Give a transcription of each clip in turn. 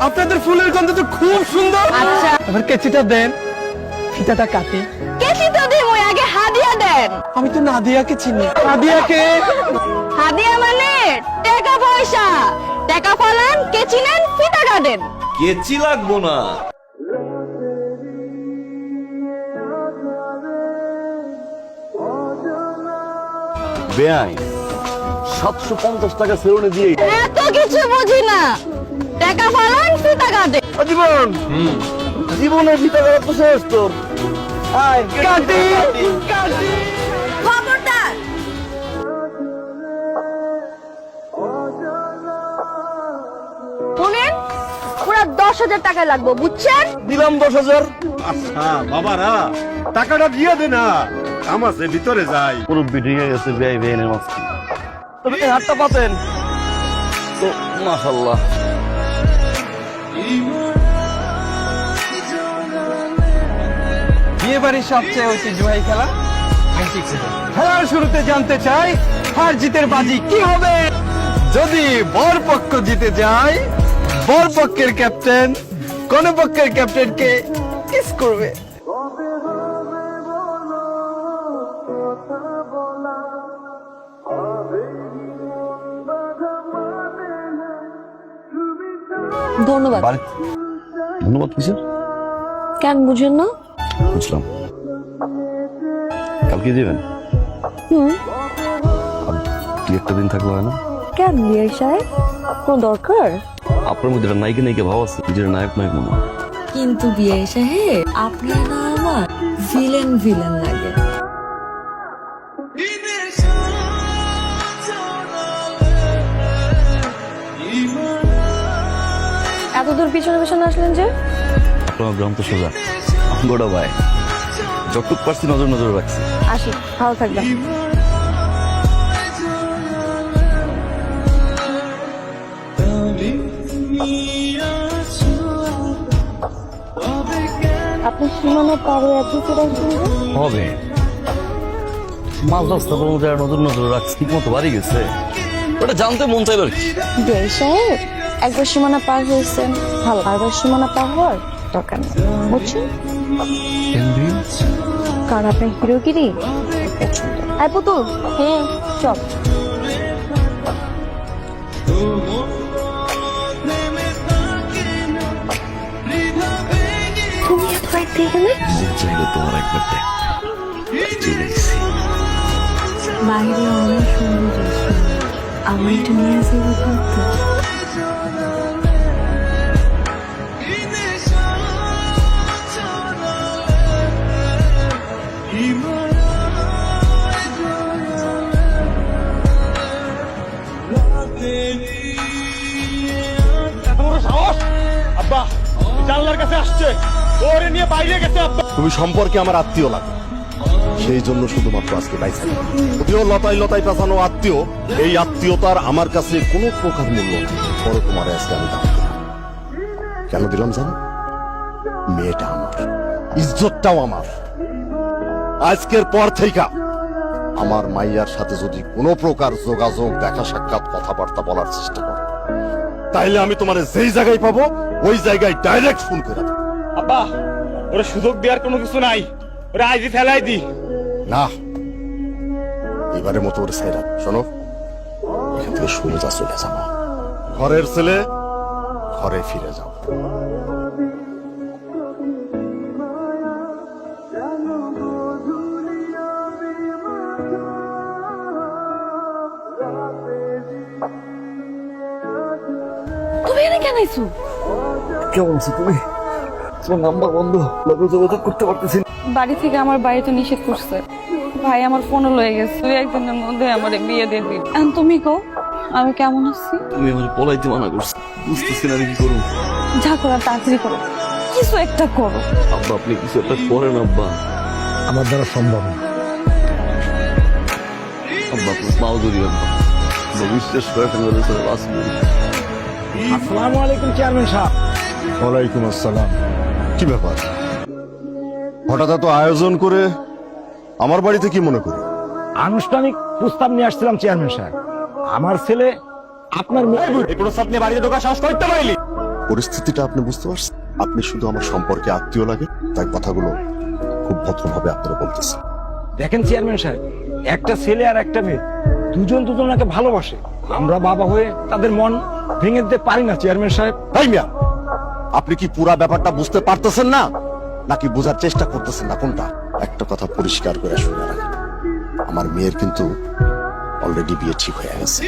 আপনাদের ফুলের গন্ধ তো খুব সুন্দর। আচ্ছা। এবার কেচিটা দেন। ফিতাটা কাটি। কেসি তো দিমু আগে হাদিয়া দেন। আমি তো নাদিয়াকে চিনি। নাদিয়াকে? হাদিয়া মানে টাকা পয়সা। টাকা ফলান কেচি নেন ফিতা কাটেন। কেচি লাগবো না। বেআইন। সাতশো পঞ্চাশ টাকা সেরুনে দিয়ে এত কিছু বুঝি না। টাকা ফলান ফিতা কাটেন জীবন। জীবনের ভিতরে তো শেষ তোর। আয় কাটি কাটি। খবরদার। শুনেন পুরা দশ হাজার টাকা লাগবে বুঝছেন? দিলাম দশ হাজার। আচ্ছা বাবারা টাকাটা দিয়ে দে না। আমাছে ভিতরে যাই। গেছে মাঝখানে তবে এই হাতটা পাতেন তো মাশাল্লাহ বিয়ে বাড়ির সবচেয়ে ঐতিহ্যবাহী খেলা? খেলার শুরুতে জানতে চাই হার জিতের বাজি কি হবে? যদি বর পক্ষ জিতে যায় বর পক্ষের ক্যাপ্টেন কোন পক্ষের ক্যাপ্টেনকে কিস করবে। ধন্যবাদ। ধন্যবাদ কিসের কেন বুঝেন না? বুঝলাম। কালকে দিবেন? হুম। দুই একটা দিন থাকলে হয় না? কেন বিয়ে সাহেব? কোনো দরকার? আপনার মধ্যে নায়িকা নায়িকা ভাব আছে নিজের নায়ক নায়ক মনে কিন্তু বিয়ে সাহেব আপনার না আমার ভিলেন ভিলেন লাগে। এত দূর পিছনে পিছনে আসলেন যে? আপনার গ্রাম তো সোজা। গোটা ভাই। যতটুক পারছি নজর নজর রাখছি। আসি ভালো থাকবেন। আপনি সীমানা পারে এত চলে হবে। মাছ রাস্তা কোনো নজর নজর রাখছি ঠিক মতো বাড়ি গেছে। ওটা জানতে মন চাইলো আর কি। একবার সীমানা পার হয়েছেন ভালো আরবার সীমানা পার হওয়ার দরকার নেই। বুঝছেন? কারণ আপনার হিরোগিরি আয় পুতুল হ্যাঁ চল। তুমি এত রাত বাইরে অনেক সুন্দর। আমার একটু নিয়ে তুমি সম্পর্কে আমার আত্মীয় লাগে। সেই জন্য শুধুমাত্র আজকে পাইছি যদিও লতাই লতাই পেছানো আত্মীয়, এই আত্মীয়তার আমার কাছে কোনো প্রকার মূল্য নেই। বড় তোমার আজকে আমি দাম কেন দিলাম জানো? মেয়েটা আমার, ইজ্জতটাও আমার। আজকের পর থেকে আমার মাইয়ার সাথে যদি কোনো প্রকার যোগাযোগ দেখা সাক্ষাৎ কথাবার্তা বলার চেষ্টা করো। তাইলে আমি তোমার যেই জায়গায় পাবো ওই জায়গায় ডাইরেক্ট ফোন করে দেবো। আব্বা ওরে সুযোগ দেওয়ার কোনো কিছু নাই। ওরে আইজি ফেলাই দি। না। এবারের মতো ওর সাইরা শোনো এখান থেকে শুনে যা চলে যাব। ঘরের ছেলে ঘরে ফিরে যাও। কেন আইছো কেমন আছো তুমি? তোমার নাম্বার বন্ধ লোকের যোগাযোগ করতে পারতেছি বাড়ি থেকে আমার বাড়িতে নিষেধ করছে। ভাই আমার ফোনও লয়ে গেছে। দুই একদিনের মধ্যে আমার বিয়ে দিয়ে দিবি। এখন তুমি কো আমি কেমন আছি? তুমি আমার পলাইতে মানা করছ। বুঝতেছি না আমি কি করব। যা করার তাড়াতাড়ি করো। কিছু একটা করো। আব্বা আপনি কিছু একটা করেন আব্বা। আমার দ্বারা সম্ভব না। আব্বা আপনার পাও ধরি আব্বা বিশ্বাস করে ফেলে আসব আসসালামু আলাইকুম চেয়ারম্যান সাহেব। ওয়ালাইকুম আসসালাম। কি ব্যাপার? হঠাৎ এত আয়োজন করে আমার বাড়িতে কি মনে করি? আনুষ্ঠানিক প্রস্তাব নিয়ে আসছিলাম চেয়ারম্যান সাহেব। আমার ছেলে আপনার এই প্রস্তাব নিয়ে বাড়িতে ঢোকা সাহস করতে পারলি পরিস্থিতিটা আপনি বুঝতে পারছেন? আপনি শুধু আমার সম্পর্কে আত্মীয় লাগে তাই কথাগুলো খুব ভদ্রভাবে আপনারা বলতেছেন। দেখেন চেয়ারম্যান সাহেব একটা ছেলে আর একটা মেয়ে। দুজন দুজনকে ভালোবাসে। আমরা বাবা হয়ে তাদের মন ভেঙে দিতে পারি না, চেয়ারম্যান সাহেব। ভাই মিয়া, আপনি কি পুরা ব্যাপারটা বুঝতে পারতেছেন না? নাকি বোঝার চেষ্টা করতেছেন না কোনটা? একটা কথা পরিষ্কার করে শুনে রাখেন আমার মেয়ের কিন্তু অলরেডি বিয়ে ঠিক হয়ে গেছে।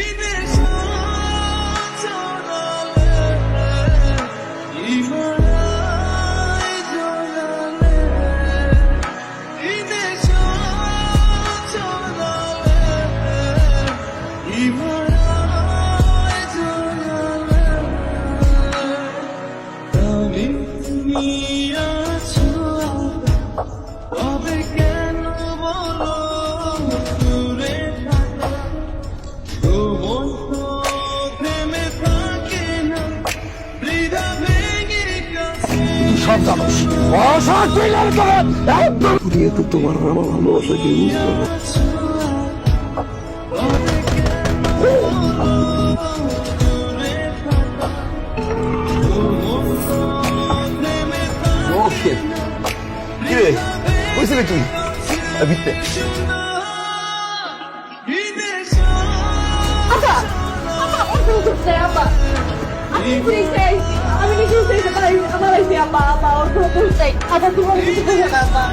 খারাপ জানোস অসৎ বিলের খারাপ একদম। তো তোমার আমার ভালোবাসা কি বুঝতে কিরে বুঝলি তুই? বিতে আচ্ছা apa ini sih saya apa ini sih saya siapa apa untuk saya apa tuh mau apa apa